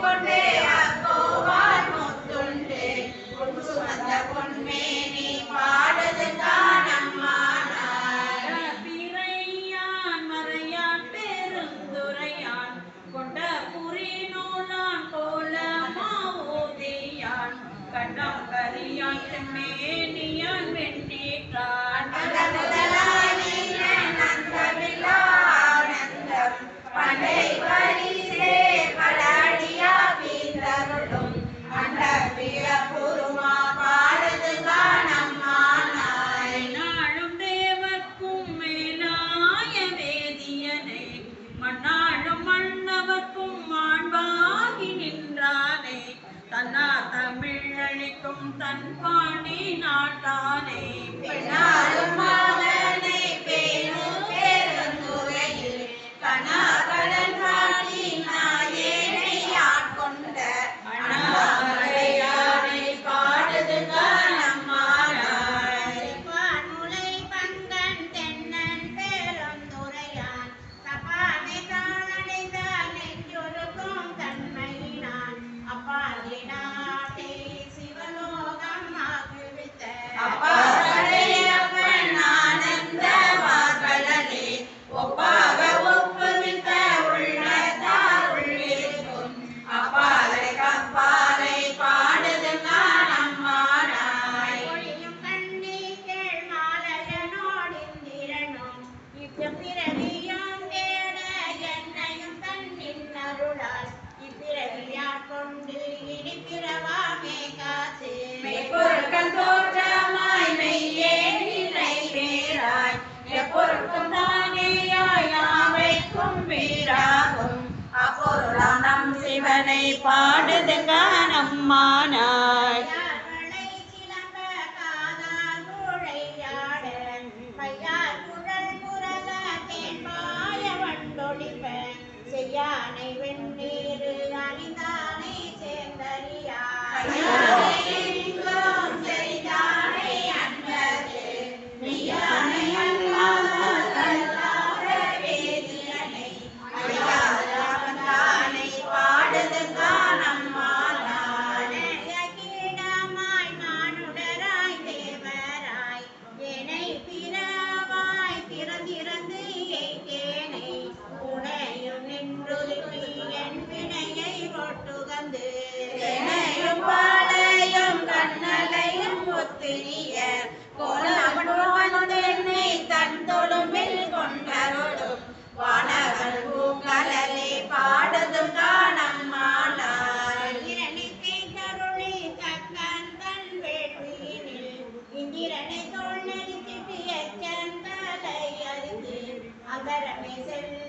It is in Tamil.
கொண்டே அப்போவார் முத்துண்டு. கொண்டு வந்த பொன்மேனி செழிக்கும் தன்பாண்டி நாட்டானை. பெண்ணாலும் சிவனை பாடுதுங்க நம்மானாய் Bermes el